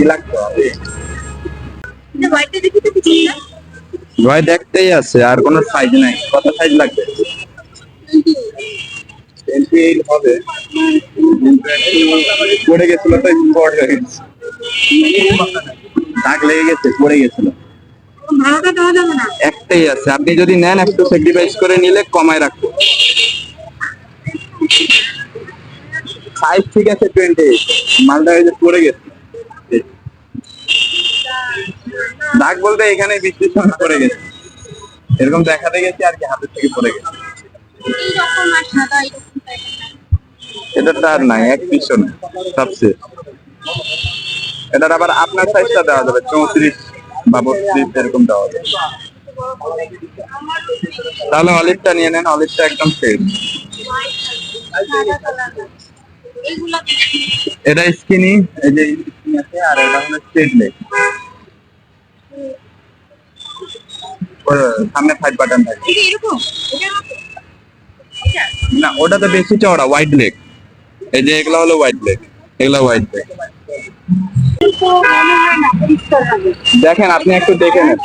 লাগতো ভয় দেখতেই আছে আর কোনো সাইজ নাই। কত সাইজ লাগবে? হবে পড়ে গেছিল হয়ে গেছে। দাগ লেগে গেছে পড়ে গেছিল। একটাই আছে আপনি যদি নেন একটু স্যাক্রিফাইস করে নিলে কমায় রাখব। সাইজ ঠিক আছে টোয়েন্টি মালটা যে পড়ে গেছে। দাগ বলতে এখানে বৃষ্টির সময় পড়ে গেছে। এরকম দেখাতে গেছি আর কি হাতের থেকে পড়ে গেছে। এটা তার নাই, এক পিছন, সবচেয়ে। এটার আবার আপনার সাইজটা দেওয়া যাবে, চৌত্রিশ বা বত্রিশ এরকম দেওয়া যাবে। তাহলে অলিভটা নিয়ে নেন অলিভটা একদম এইগুলা এটা স্কিনি এই যে স্কিনি আছে আর এটা হলো স্ট্রেট লেগ সামনে ফাইভ বাটন থাকে। এটা না ওটা তো বেশি চওড়া হোয়াইট লেগ এই যে এগুলো হলো হোয়াইট লেগ এগুলো হোয়াইট লেগ দেখেন আপনি একটু দেখে নেন।